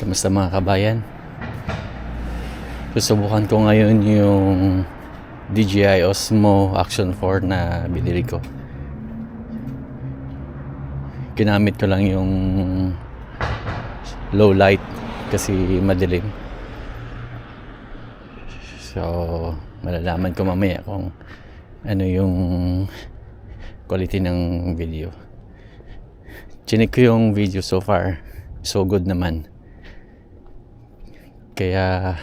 Kamusta mga kabayan? Susubukan ko ngayon yung DJI Osmo Action 4 na binili ko. Ginamit ko lang yung low light kasi madilim. So, malalaman ko mamaya kung ano yung quality ng video. Chinik ko yung video so far. So good naman. Kaya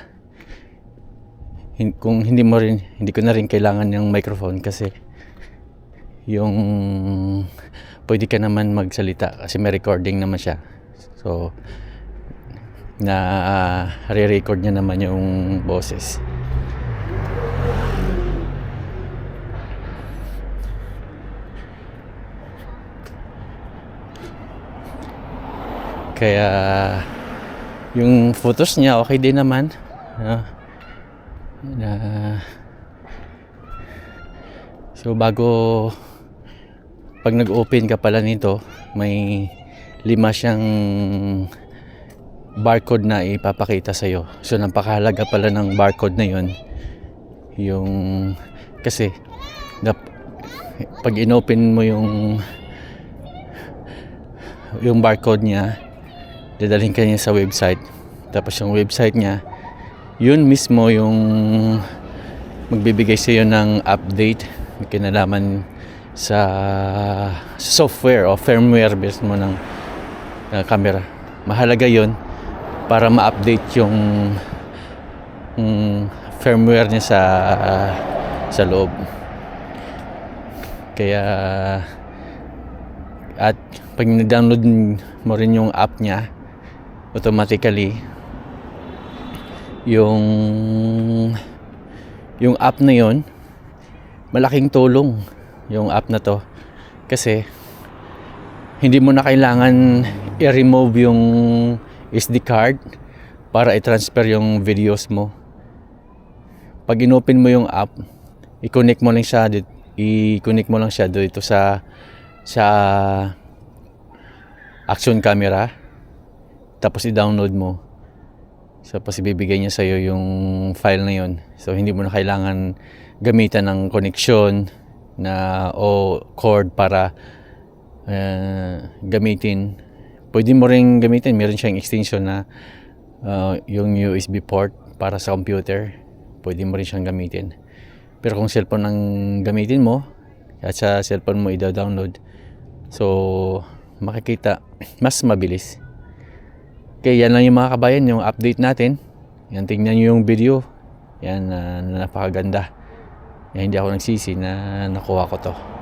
kung hindi mo rin hindi ko na rin kailangan ng microphone kasi yung pwede ka naman magsalita kasi may recording naman siya. So na uh, re-record niya naman yung boses. Kaya yung photos niya okay din naman. Na, so bago pag nag-open ka pala nito, may lima siyang barcode na ipapakita sa iyo. So napakahalaga pala ng barcode na 'yon. Yung kasi nap, pag inopen mo yung yung barcode niya, dadalhin ka niya sa website. Tapos yung website niya, yun mismo yung magbibigay sa iyo ng update, kinalaman sa software o firmware mismo ng uh, camera. Mahalaga yun para ma-update yung, yung firmware niya sa sa loob. Kaya at pag na-download mo rin yung app niya, automatically yung yung app na yon malaking tulong yung app na to. Kasi hindi mo na kailangan i-remove yung SD card para i-transfer yung videos mo. Pag inopen mo yung app i-connect mo lang siya i-connect mo lang siya dito sa sa action camera tapos i-download mo. Tapos ibibigay niya sa'yo yung file na yun. So hindi mo na kailangan gamitan ng connection na o cord para uh, gamitin. Pwede mo rin gamitin. Meron siyang extension na uh, yung USB port para sa computer. Pwede mo rin siyang gamitin. Pero kung cellphone ang gamitin mo at sa cellphone mo i-download. So makikita mas mabilis kaya yan lang yung mga kabayan yung update natin. Yan tingnan nyo yung video. Yan uh, napakaganda. Yan, hindi ako nagsisi na nakuha ko to